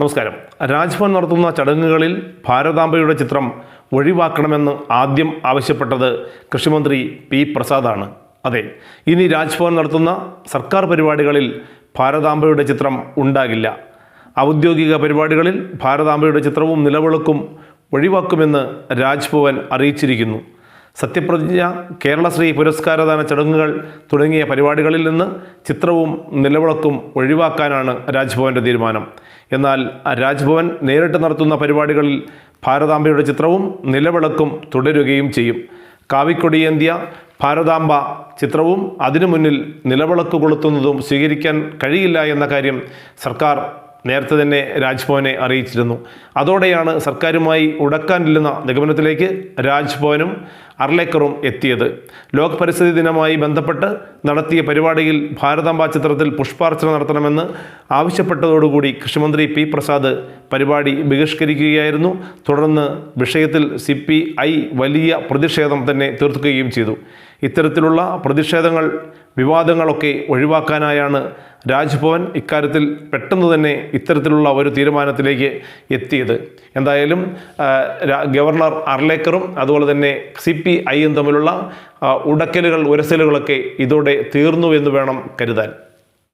നമസ്കാരം. രാജ്ഭവൻ നടത്തുന്ന ചടങ്ങുകളിൽ ഭാരതാംബയുടെ ചിത്രം ഒഴിവാക്കണമെന്ന് ആദ്യം ആവശ്യപ്പെട്ടത് കൃഷിമന്ത്രി പി പ്രസാദാണ്. അതെ ഇനി രാജ്ഭവൻ നടത്തുന്ന സർക്കാർ പരിപാടികളിൽ ഭാരതാംബയുടെ ചിത്രം ഉണ്ടാകില്ല. ഔദ്യോഗിക പരിപാടികളിൽ ഭാരതാംബയുടെ ചിത്രവും നിലവിളക്കും ഒഴിവാക്കുമെന്ന് രാജ്ഭവൻ അറിയിച്ചിരിക്കുന്നു. സത്യപ്രതിജ്ഞ കേരളശ്രീ പുരസ്കാരദാന ചടങ്ങുകൾ തുടങ്ങിയ പരിപാടികളിൽ നിന്ന് ചിത്രവും നിലവിളക്കും ഒഴിവാക്കാനാണ് രാജ്ഭവന്റെ തീരുമാനം. എന്നാൽ രാജ്ഭവൻ നേരിട്ട് നടത്തുന്ന പരിപാടികളിൽ ഭാരതാംബയുടെ ചിത്രവും നിലവിളക്കും തുടരുകയും ചെയ്യും. കാവിക്കൊടിയേന്ത്യ ഭാരതാംബ ചിത്രവും അതിനു മുന്നിൽ നിലവിളക്ക് കൊളുത്തുന്നതും സ്വീകരിക്കാൻ കഴിയില്ല എന്ന കാര്യം സർക്കാർ നേരത്തെ തന്നെ രാജ്ഭവനെ അറിയിച്ചിരുന്നു. അതോടെയാണ് സർക്കാരുമായി ഉടക്കാനില്ലെന്ന നിഗമനത്തിലേക്ക് രാജ്ഭവനും അർലേക്കറും എത്തിയത്. ലോക പരിസ്ഥിതി ദിനമായി ബന്ധപ്പെട്ട് നടത്തിയ പരിപാടിയിൽ ഭാരതാംബ ചിത്രത്തിൽ പുഷ്പാർച്ചന നടത്തണമെന്ന് ആവശ്യപ്പെട്ടതോടുകൂടി കൃഷിമന്ത്രി പി പ്രസാദ് പരിപാടി ബഹിഷ്കരിക്കുകയായിരുന്നു. തുടർന്ന് വിഷയത്തിൽ സി വലിയ പ്രതിഷേധം തന്നെ തീർക്കുകയും ചെയ്തു. ഇത്തരത്തിലുള്ള പ്രതിഷേധങ്ങൾ വിവാദങ്ങളൊക്കെ ഒഴിവാക്കാനായാണ് രാജ്ഭവൻ ഇക്കാര്യത്തിൽ പെട്ടെന്ന് തന്നെ ഇത്തരത്തിലുള്ള ഒരു തീരുമാനത്തിലേക്ക് എത്തിയത്. എന്തായാലും ഗവർണർ അർലേക്കറും അതുപോലെ തന്നെ സി പി ഐയും തമ്മിലുള്ള ഉടക്കലുകൾ ഉരസലുകളൊക്കെ ഇതോടെ തീർന്നു എന്ന് വേണം കരുതാൻ.